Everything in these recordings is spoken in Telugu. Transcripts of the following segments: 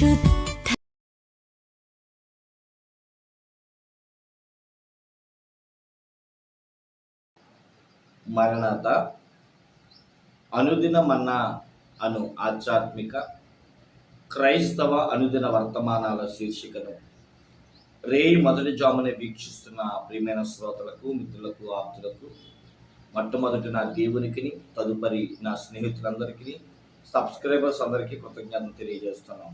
పరిశుద్ధ మరణత అనుదిన మన్నా అను ఆధ్యాత్మిక క్రైస్తవ అనుదిన వర్తమానాల శీర్షికను. రేయి మొదటి జామునే వీక్షిస్తున్న ప్రియమైన శ్రోతలకు మిత్రులకు ఆప్తులకు మొట్టమొదటి నా దేవునికి తదుపరి నా స్నేహితులందరికీ సబ్స్క్రైబర్స్ అందరికీ కృతజ్ఞతలు తెలియజేస్తున్నాం.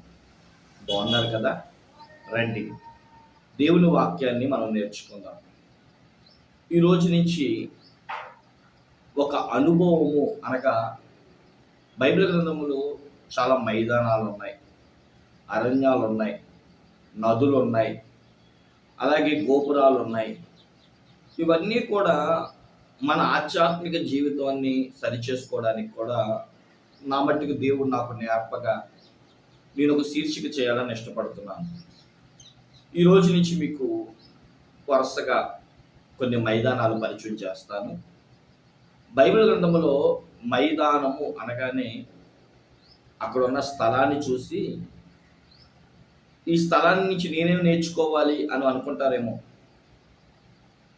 బాగున్నారు కదా? రండి. దేవుని వాక్యాన్ని మనం నేర్చుకుందాం. ఈ రోజు నుంచి ఒక అనుభవము అనగా బైబిల్ గ్రంథములో చాలా మైదానాలు ఉన్నాయి అరణ్యాలు ఉన్నాయి నదులు ఉన్నాయి అలాగే గోపురాలు ఉన్నాయి ఇవన్నీ కూడా మన ఆధ్యాత్మిక జీవితాన్ని సరిచేసుకోవడానికి కూడా నా మట్టుకు దేవుడు నాకు నేర్పగా నేను ఒక శీర్షిక చేయాలని ఇష్టపడుతున్నాను. ఈ రోజు నుంచి మీకు వరుసగా కొన్ని మైదానాలు పరిచయం చేస్తాను. బైబిల్ గ్రంథంలో మైదానము అనగానే అక్కడ ఉన్న స్థలాన్ని చూసి ఈ స్థలాన్ని నుంచి నేనేం నేర్చుకోవాలి అని అనుకుంటారేమో.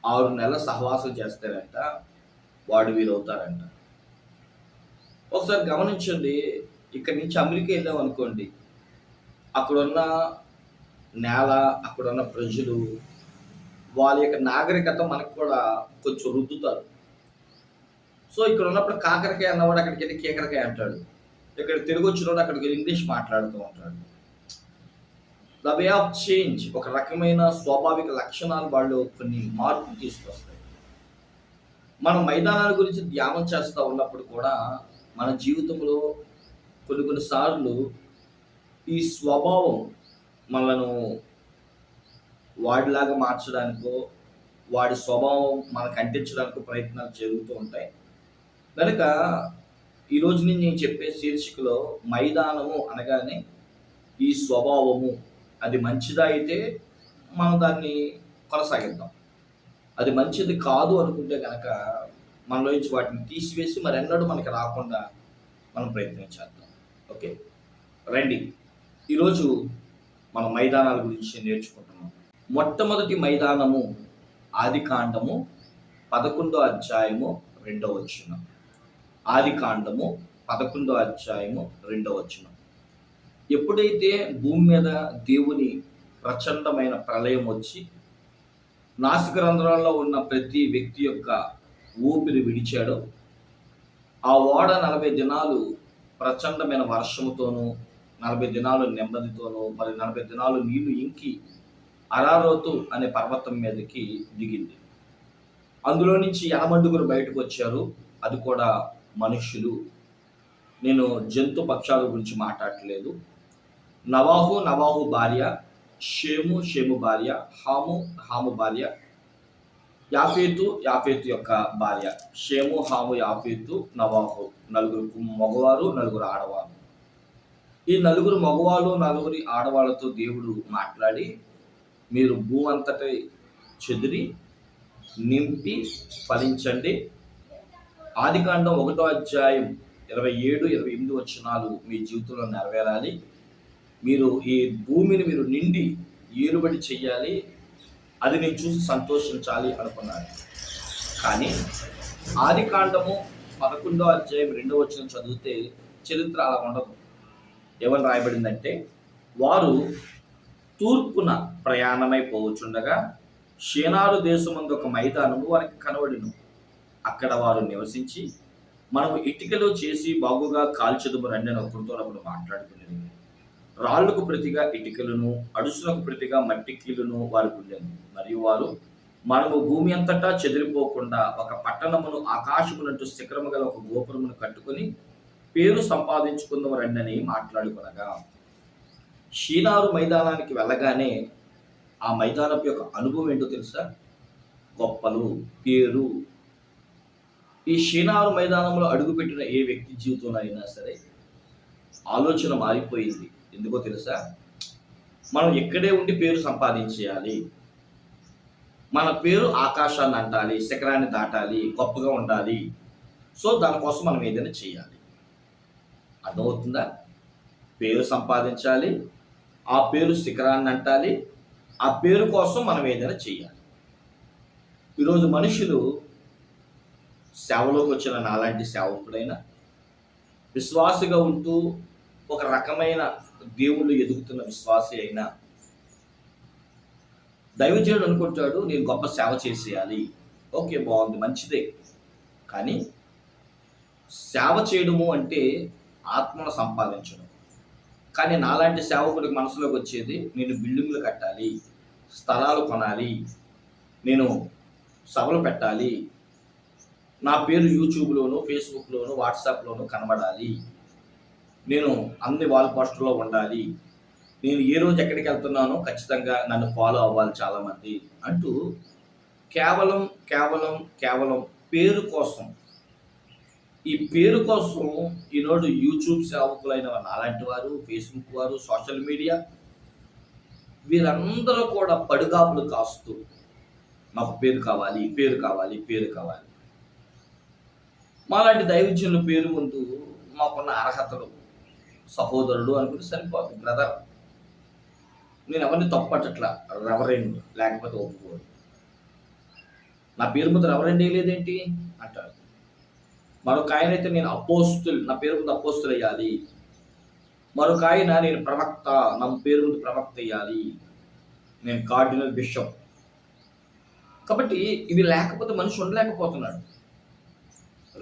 ఆరు నెలల సహవాసం చేస్తారంట వాడు వీలవుతారంట. ఒకసారి గమనించండి ఇక్కడి నుంచి అమెరికా వెళ్ళాం అనుకోండి అక్కడున్న నేల అక్కడున్న ప్రజలు వాళ్ళ యొక్క నాగరికత మనకు కూడా కొంచెం రుద్దుతారు. సో ఇక్కడ ఉన్నప్పుడు కాకరకాయ అన్నవాడు అక్కడికి వెళ్ళి కేకరకాయ అంటాడు. ఇక్కడ తెలుగు వచ్చినవాడు అక్కడికి వెళ్ళి ఇంగ్లీష్ మాట్లాడుతూ ఉంటాడు. ద వే ఆఫ్ చేంజ్ ఒక రకమైన స్వాభావిక లక్షణాలు వాళ్ళు కొన్ని మార్పులు తీసుకొస్తాయి. మనం మైదానాల గురించి ధ్యానం చేస్తూ ఉన్నప్పుడు కూడా మన జీవితంలో కొన్ని కొన్నిసార్లు ఈ స్వభావం మనను వాడిలాగా మార్చడానికో వాడి స్వభావం మనకు అంటించడానికి ప్రయత్నాలు జరుగుతూ ఉంటాయి. కనుక ఈరోజు నేను నేను చెప్పే శీర్షికలో మైదానము అనగానే ఈ స్వభావము. అది మంచిదా అయితే మనం దాన్ని కొనసాగిద్దాం. అది మంచిది కాదు అనుకుంటే కనుక మనలో నుంచి వాటిని తీసివేసి మరెన్నడూ మనకి రాకుండా మనం ప్రయత్నం చేద్దాం. ఓకే? రండి. ఈరోజు మన మైదానాల గురించి నేర్చుకుంటున్నాం. మొట్టమొదటి మైదానము ఆది కాండము పదకొండో అధ్యాయము రెండో వచ్చిన ఆది కాండము పదకొండో అధ్యాయము రెండో వచ్చిన ఎప్పుడైతే భూమి మీద దేవుని ప్రచండమైన ప్రళయం వచ్చి నాసిక రంధ్రాల్లో ఉన్న ప్రతి వ్యక్తి యొక్క ఊపిరి విడిచాడో ఆ ఓడ నలభై దినాలు ప్రచండమైన వర్షముతోనూ నలభై దినాలు నెమ్మదితోనూ మరి నలభై దినాలు నీళ్ళు ఇంకి అరారోతు అనే పర్వతం మీదకి దిగింది. అందులో నుంచి ఎనమండుగురు బయటకు వచ్చారు. అది కూడా మనుష్యులు. నేను జంతు పక్షాల గురించి మాట్లాడలేదు నవాహు నవాహు భార్య షేము షేము భార్య హాము హాము భార్య యాఫేతు యాఫేతు యొక్క భార్య షేము హాము యాఫేతు నవాహు నలుగురు మగవారు నలుగురు ఆడవారు. ఈ నలుగురు మగవాళ్ళు నలుగురి ఆడవాళ్ళతో దేవుడు మాట్లాడి మీరు భూ అంతటి చెదిరి నింపి ఫలించండి. ఆదికాండం ఒకటో అధ్యాయం ఇరవై ఏడు ఇరవై ఎనిమిది వచనాలు మీ జీవితంలో నెరవేరాలి. మీరు ఈ భూమిని మీరు నిండి ఏలుబడి చెయ్యాలి అది నేను చూసి సంతోషించాలి అనుకున్నాను. కానీ ఆది కాండము పదకొండో అధ్యాయం రెండో వచ్చిన చదివితే చరిత్ర అలా ఉండదు. ఏమని రాయబడిందంటే వారు తూర్పున ప్రయాణమై పోవచ్చుండగా షేనారు దేశమందు ఒక మైదానము వారికి కనబడిను. అక్కడ వారు నివసించి మనము ఇటుకలో చేసి బాగుగా కాల్చదుము రండి అని ఒకరితో ఒకరు మాట్లాడుకునేది. రాళ్ళకు ప్రతిగా ఇటుకలను అడుసులకు ప్రతిగా మట్టి కీలును వారికి ఉండేది మరియు వారు మనము భూమి అంతటా చెదిరిపోకుండా ఒక పట్టణమును ఆకాశమునంటూ శిఖరము గల ఒక గోపురమును కట్టుకొని పేరు సంపాదించుకుందాం రండి మాట్లాడుకునగా షీనారు మైదానానికి వెళ్ళగానే ఆ మైదానపు యొక్క అనుభవం ఏంటో తెలుసా? గొప్పలు పేరు. ఈ షీనారు మైదానంలో అడుగుపెట్టిన ఏ వ్యక్తి జీవితంలో అయినా సరే ఆలోచన మారిపోయింది. ఎందుకో తెలుసా? మనం ఇక్కడే ఉండి పేరు సంపాదించేయాలి. మన పేరు ఆకాశాన్ని అంటాలి శిఖరాన్ని దాటాలి గొప్పగా ఉండాలి. సో దానికోసం మనం ఏదైనా చేయాలి. అర్థమవుతుందా? పేరు సంపాదించాలి ఆ పేరు శిఖరాన్ని అంటాలి ఆ పేరు కోసం మనం ఏదైనా చేయాలి ఈరోజు మనుషులు సేవలోకి వచ్చిన నాలాంటి సేవకుడైనా విశ్వాసిగా ఉంటూ ఒక రకమైన దేవుళ్ళు ఎదుగుతున్న విశ్వాసి అయినా దైవజనుడు అనుకుంటాడు నేను గొప్ప సేవ చేసేయాలి. ఓకే బాగుంది మంచిదే. కానీ సేవ చేయడము అంటే ఆత్మను సంపాదించడం. కానీ నాలాంటి సేవకుడికి మనసులోకి వచ్చేది నేను బిల్డింగ్లు కట్టాలి స్థలాలు కొనాలి నేను సభలు పెట్టాలి నా పేరు యూట్యూబ్లోను ఫేస్బుక్లోను వాట్సాప్లోను కనబడాలి. నేను అన్ని వాల్ పోస్టర్లో ఉండాలి. నేను ఏ రోజు ఎక్కడికి వెళ్తున్నానో ఖచ్చితంగా నన్ను ఫాలో అవ్వాలి చాలామంది అంటూ కేవలం కేవలం కేవలం పేరు కోసం ఈ పేరు కోసం ఈనాడు యూట్యూబ్ సేవకులైన అలాంటి వారు ఫేస్బుక్ వారు సోషల్ మీడియా వీరందరూ కూడా పడుగాపులు కాస్తూ మాకు పేరు కావాలి పేరు కావాలి పేరు కావాలి. మాలాంటి దైవజ్ఞుల పేరు ముందు మాకున్న అర్హతలు సహోదరుడు అనుకుంటే సరిపోతుంది బ్రదర్ నేను ఎవరిని తప్పట్టట్లా రెవరెండ్ లేకపోతే ఒప్పుకోడు నా పేరు ముందు రెవరెండ్ వేయలేదేంటి? అంటారు మరొక ఆయన అయితే నేను అపోస్తులు నా పేరు ముందు అపోస్తులు అయ్యాలి. మరొక ఆయన నేను ప్రవక్త నా పేరు ముందు ప్రవక్త అయ్యాలి. నేను కార్డినల్ బిషప్. కాబట్టి ఇవి లేకపోతే మనిషి ఉండలేకపోతున్నాడు.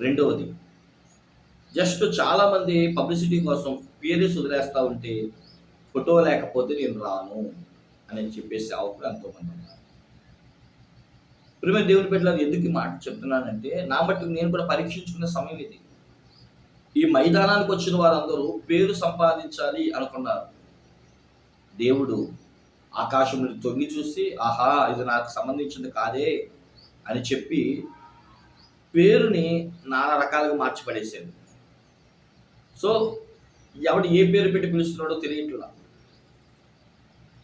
రెండవది జస్ట్ చాలామంది పబ్లిసిటీ కోసం పేరెస్ వదిలేస్తూ ఉంటే ఫోటో లేకపోతే నేను రాను అని చెప్పేసి అవకాశం ఎంతోమంది ఉన్నారు. ప్రేమ దేవుని బిడ్డలు ఎందుకు మాట చెప్తున్నానంటే నా బట్టి నేను కూడా పరీక్షించుకునే సమయం ఇది. ఈ మైదానానికి వచ్చిన వారందరూ పేరు సంపాదించాలి అనుకున్నారు. దేవుడు ఆకాశం నుండి తొంగి చూసి ఆహా ఇది నాకు సంబంధించింది కాదే అని చెప్పి పేరుని నానా రకాలుగా మార్చి పడేసాడు సో ఎవడు ఏ పేరు పెట్టి పిలుస్తున్నాడో తెలియట్లా.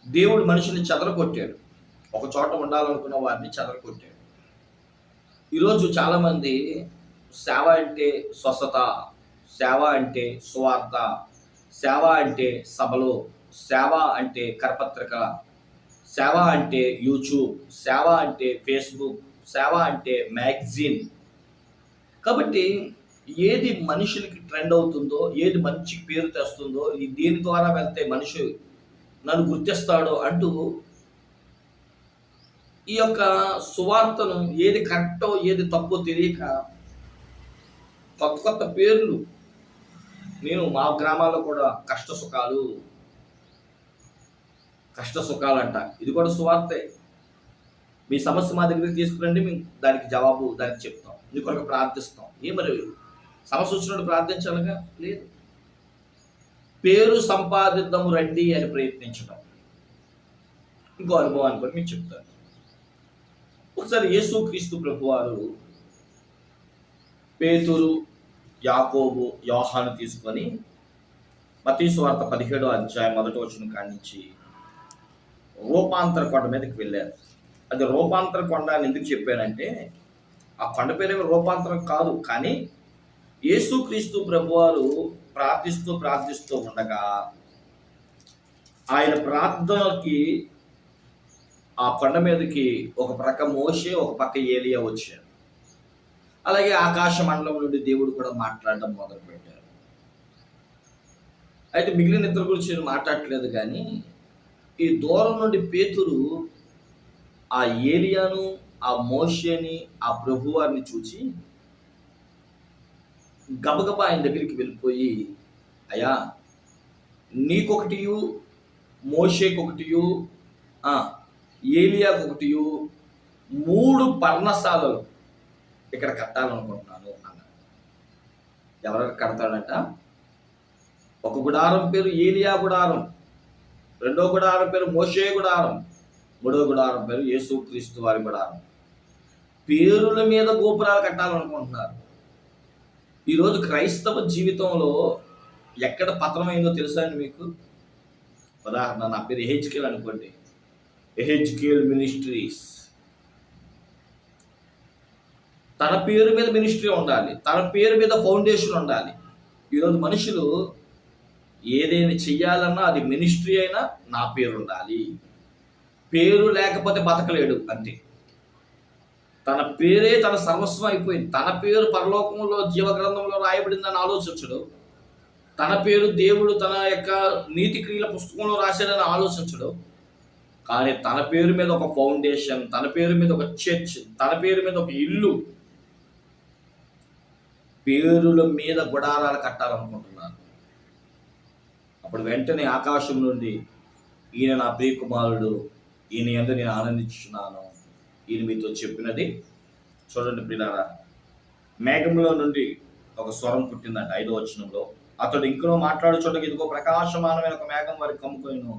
దేవుడు మనిషిని చెదరకొట్టాడు ఒక చోట ఉండాలనుకున్న వారిని చెదరకొట్టాడు ఈరోజు చాలామంది సేవ అంటే స్వస్థత సేవ అంటే స్వార్థ సేవ అంటే సభలో సేవ అంటే కరపత్రిక సేవ అంటే యూట్యూబ్ సేవ అంటే ఫేస్బుక్ సేవ అంటే మ్యాగజైన్. కాబట్టి ఏది మనుషులకి ట్రెండ్ అవుతుందో ఏది మంచి పేరు తెస్తుందో ఇది దేని ద్వారా వెళ్తే మనిషి నన్ను గుర్తిస్తాడో అంటూ ఈ యొక్క సువార్తను ఏది కరెక్టో ఏది తప్పో తెలియక కొత్త కొత్త పేర్లు. నేను మా గ్రామాల్లో కూడా కష్ట సుఖాలు కష్ట సుఖాలు అంట ఇది కూడా సువార్తే. మీ సమస్య మా దగ్గరికి తీసుకురండి మేము దానికి జవాబు దానికి చెప్తాం. మీ కొరకు ప్రార్థిస్తాం. ఏ మరి సమస్య వచ్చినప్పుడు ప్రార్థించాలిగా? లేదు. పేరు సంపాదిద్దాము రండి అని ప్రయత్నించడం ఇంకో అనుభవాన్ని కూడా మీకు చెప్తాను. ఒకసారి యేసుక్రీస్తు ప్రభు వారు పేతురు యాకోబు యోహాను తీసుకొని మతీశ్వార్త పదిహేడో అధ్యాయం మొదటి వచ్చిన కాడి నుంచి రూపాంతర కొండ మీదకి వెళ్ళారు. అది రూపాంతర కొండ అని ఎందుకు చెప్పానంటే ఆ కొండ పేరేమి రూపాంతరం కాదు కానీ యేసుక్రీస్తు ప్రభువారు ప్రార్థిస్తూ ప్రార్థిస్తూ ఉండగా ఆయన ప్రార్థనకి ఆ కొండ మీదకి ఒక ప్రక్క మోసే ఒక పక్క ఏలియా వచ్చారు. అలాగే ఆకాశ మండలం నుండి దేవుడు కూడా మాట్లాడడం మొదలుపెట్టారు. అయితే మిగిలిన ఇద్దరు గురించి నేను మాట్లాడట్లేదు కానీ ఈ దూరం నుండి పేతురు ఆ ఏలియాను ఆ మోషేని ఆ ప్రభువారిని చూచి గబగబా ఆయన దగ్గరికి వెళ్ళిపోయి అయ్యా నీకొకటియు మోషేకొకటియు ఏలియాకు ఒకటి మూడు పర్ణశాలలు ఇక్కడ కట్టాలనుకుంటున్నాను అన్నాడు. ఎవరెవరు కడతాడంట? ఒక గుడారం పేరు ఏలియా గుడారం రెండో గుడారం పేరు మోషే గుడారం మూడో గుడారం పేరు యేసు క్రీస్తు వారి గుడారం. పేరుల మీద గోపురాలు కట్టాలనుకుంటున్నారు. ఈరోజు క్రైస్తవ జీవితంలో ఎక్కడ పతనమైందో తెలుసా అండి మీకు? ఉదాహరణ నా పేరు ఎహెచ్కేల్ అనుకోండి. AHKL ministries. తన పేరు మీద మినిస్ట్రీ ఉండాలి తన పేరు మీద ఫౌండేషన్ ఉండాలి. ఈరోజు మనుషులు ఏదైనా చెయ్యాలన్నా అది మినిస్ట్రీ అయినా నా పేరు ఉండాలి. పేరు లేకపోతే బతకలేడు అంతే. తన పేరే తన సర్వస్వం అయిపోయింది. తన పేరు పరలోకంలో జీవగ్రంథంలో రాయబడిందని ఆలోచించడు. తన పేరు దేవుడు తన యొక్క నీతి క్రియల పుస్తకంలో రాశాడని ఆలోచించడు. కానీ తన పేరు మీద ఒక ఫౌండేషన్ తన పేరు మీద ఒక చర్చ్ తన పేరు మీద ఒక ఇల్లు పేరుల మీద గుడారాలు కట్టాలనుకుంటున్నారు అప్పుడు వెంటనే ఆకాశం నుండి ఈయన నా ప్రియకుమారుడు ఈయన ఎందు నేను ఆనందించున్నాను ఈయన మీతో చెప్పినది చూడండి ప్రిలారా మేఘంలో నుండి ఒక స్వరం పుట్టిందంట ఐదో వచనంలో. అతడు ఇంకనో మాట్లాడుచుండగా ఇదిగో ప్రకాశమానమైన ఒక మేఘం వారికి కమ్ముకోను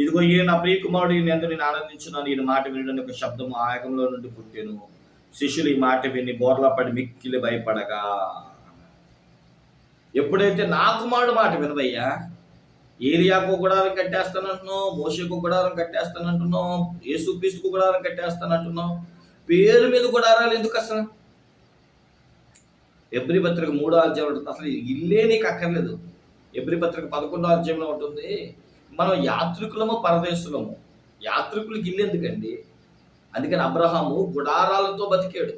ఇదిగో ఈయన నా ప్రియకుమారుడు ఈయన ఎందు నేను ఆనందించున్నాను. ఈయన మాట వినడానికి ఒక శబ్దం ఆ నుండి పుట్టాను. శిష్యులు ఈ మాట విని బోర్లా పడి మిక్కిలి భయపడగా. ఎప్పుడైతే నా కుమారుడు మాట వినవయ్యా ఏరియాకు గుడారం కట్టేస్తానంటున్నావు మోసకు గుడారం కట్టేస్తానంటున్నావు యేసుక్రీస్తుకు గుడారం కట్టేస్తానంటున్నావు. పేరు మీద గుడారాలు ఎందుకు అసలు? ఎబ్రి పత్రిక మూడో అధ్యాయం ఉంటుంది అసలు ఇల్లే నీకు అక్కర్లేదు. ఎబ్రి పత్రిక పదకొండో అధ్యాయంలో ఉంటుంది మనం యాత్రికులము పరదేశులము. యాత్రికులకి ఇల్లు ఎందుకండి అందుకని అబ్రహాము గుడారాలతో బతికాడు.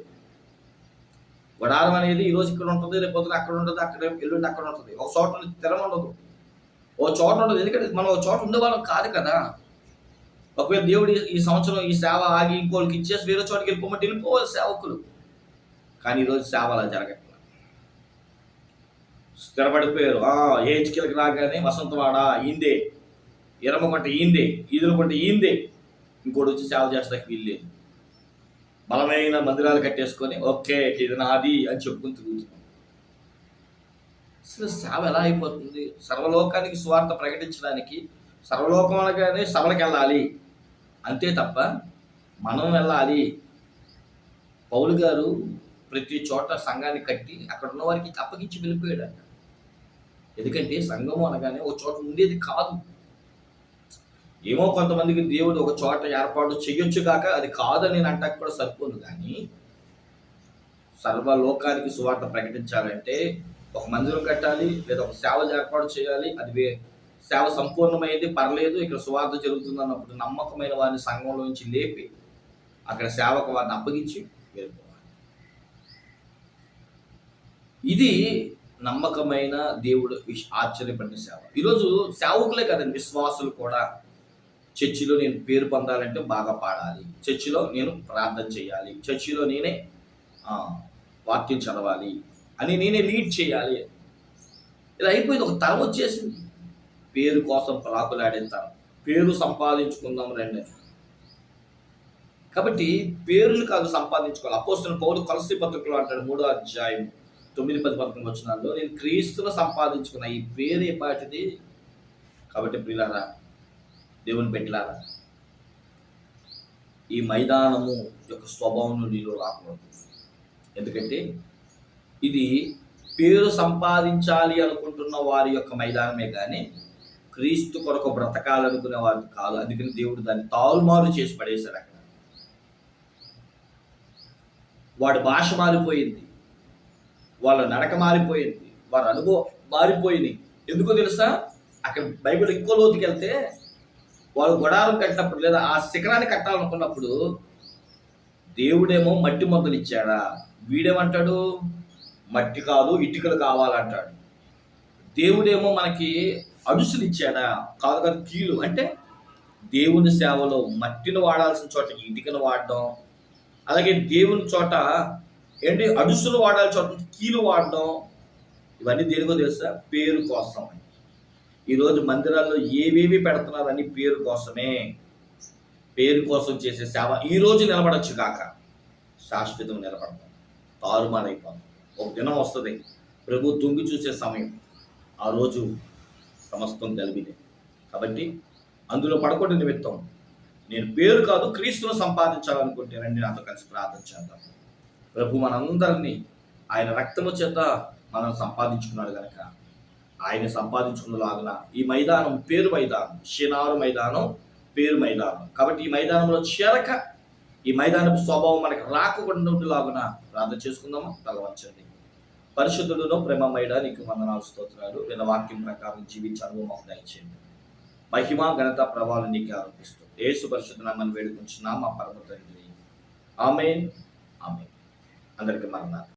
గుడారం అనేది ఈ రోజు ఇక్కడ ఉంటుంది రేపు పొద్దున అక్కడ ఉంటుంది అక్కడ ఎల్లుండి అక్కడ ఉంటుంది. ఒక చోట తెరం ఉండదు. ఓ చోట ఉండదు. ఎందుకంటే మనం ఒక చోట ఉండేవాళ్ళం కాదు కదా. ఒకవేళ దేవుడు ఈ- ఈ సంవత్సరం ఈ సేవ ఆగి ఇంకోళ్ళకి ఇచ్చేసి వేరే చోటకి వెళ్ళిపోమంటే వెళ్ళిపోవాలి సేవకులు. కానీ ఈరోజు సేవ అలా జరగట్లేదు. స్థిరపడిపోయారు. ఆ ఏజ్కిలకి రాగానే వసంతవాడ ఇరమ కొంట ఈందే ఈదుల కొంట ఈందే. ఇంకోటి వచ్చి సేవ చేస్తాకి వీల్లేదు. బలమైన మందిరాలు కట్టేసుకొని ఓకే ఇది నాది అని చెప్పుకుని తిరుగుతున్నాం. అసలు సేవ ఎలా అయిపోతుంది? సర్వలోకానికి స్వార్థ ప్రకటించడానికి సర్వలోకం అనగానే సభలకు వెళ్ళాలి. అంతే తప్ప మనం వెళ్ళాలి. పౌలు గారు ప్రతి చోట సంఘాన్ని కట్టి అక్కడ ఉన్న వారికి అప్పగించి వెళ్ళిపోయాడు ఎందుకంటే సంఘము అనగానే ఒక చోట ఉండేది కాదు. ఏమో కొంతమందికి దేవుడు ఒక చోట ఏర్పాటు చేయొచ్చు కాక అది కాదని నేను అంటాక కూడా సరిపోదు కానీ సర్వలోకానికి సువార్త ప్రకటించాలంటే ఒక మందిరం కట్టాలి లేదా ఒక సేవ ఏర్పాటు చేయాలి అది సేవ సంపూర్ణమైంది పర్లేదు ఇక్కడ సువార్త జరుగుతుంది అన్నప్పుడు నమ్మకమైన వారిని సంఘంలోంచి లేపి అక్కడ సేవకు వారిని అప్పగించి వెళ్ళిపోవాలి. ఇది నమ్మకమైన దేవుడు ఆశ్చర్యపడిన సేవ. ఈరోజు సేవకులే కదండి విశ్వాసులు కూడా. చర్చిలో నేను పేరు పొందాలంటే బాగా పాడాలి. చర్చిలో నేను ప్రార్థన చేయాలి. చర్చిలో నేనే వాక్యం చదవాలి అని నేనే లీడ్ చేయాలి. ఇలా అయిపోయింది. ఒక తరం వచ్చేసింది. పేరు కోసం ప్రాకులాడే తరం. పేరు సంపాదించుకుందాం రండి. కాబట్టి పేరుని కాదు సంపాదించుకోవాలి. అపోస్తున్న పౌరు కొలసి పత్రికలు అంటాడు మూడో అధ్యాయం తొమ్మిది పది పథకం వచ్చినాల్లో నేను క్రీస్తును సంపాదించుకున్న ఈ పేరు ఏ పాటిది. కాబట్టి పిల్లరా దేవుని పెట్టలారా ఈ మైదానము యొక్క స్వభావం నీలో రాకూడదు. ఎందుకంటే ఇది పేరు సంపాదించాలి అనుకుంటున్న వారి యొక్క మైదానమే కానీ క్రీస్తు కొరకు బ్రతకాలనుకునే వారు కాదు. అందుకని దేవుడు దాన్ని తారుమారు చేసి పడేశాడు అక్కడ. వాడి భాష మారిపోయింది వాళ్ళ నడక మారిపోయింది వారి అనుభవం మారిపోయింది ఎందుకో తెలుసా? అక్కడ బైబిల్ ఎక్కువ లోతుకెళ్తే వాళ్ళు గుడారం కట్టినప్పుడు లేదా ఆ శిఖరాన్ని కట్టాలనుకున్నప్పుడు దేవుడేమో మట్టి మొదలు ఇచ్చాడా వీడేమంటాడు? మట్టి కాదు ఇటుకలు కావాలంటాడు. దేవుడేమో మనకి అడుసులు ఇచ్చాడా కాదు కాదు కీలు. అంటే దేవుని సేవలో మట్టిని వాడాల్సిన చోట ఇటుకను వాడడం అలాగే దేవుని చోట ఏంటి? అడుసులు వాడాల్సిన చోట కీలు వాడడం ఇవన్నీ దేనికో తెలుసా? పేరు కోసం. ఈరోజు మందిరాల్లో ఏవేవి పెడుతున్నారని పేరు కోసమే పేరు కోసం చేసే సేవ ఈరోజు నిలబడచ్చు కాక. శాశ్వతం నిలబడతాం. తారుమారైపోతాం. ఒక దినం వస్తుంది. ప్రభు తుంగి చూసే సమయం. ఆ రోజు సమస్తం కలిపిదే కాబట్టి అందులో పడకుండా నిమిత్తం నేను పేరు కాదు క్రీస్తును సంపాదించాలనుకుంటేనండి నాతో కలిసి ప్రార్థన చేద్దాం. ప్రభు మనందరినీ ఆయన రక్తము చేత మనం సంపాదించుకున్నాడు కనుక ఆయన సంపాదించుకున్నలాగున ఈ మైదానం పేరు మైదానం షినారు మైదానం పేరు మైదానం. కాబట్టి ఈ మైదానంలో చేరక ఈ మైదానపు స్వభావం మనకి రాకుండా ఉండేలాగున ప్రార్థన చేసుకుందామా? తలవంచండి. పరిశుద్ధుడును ప్రేమమయడ నీకు వందనాలు స్తోత్రాలు. వీళ్ళ వాక్యం ప్రకారం జీవించే అనుభవం దయచేయండి. మహిమ ఘనత ప్రభావాలు నీకు ఆరోపిస్తూ ఏసు పరిశుద్ధ నామని వేడుకుంటున్నా మా పరమ తండ్రి. ఆమెన్. ఆమెన్. అందరికీ మరణాలు.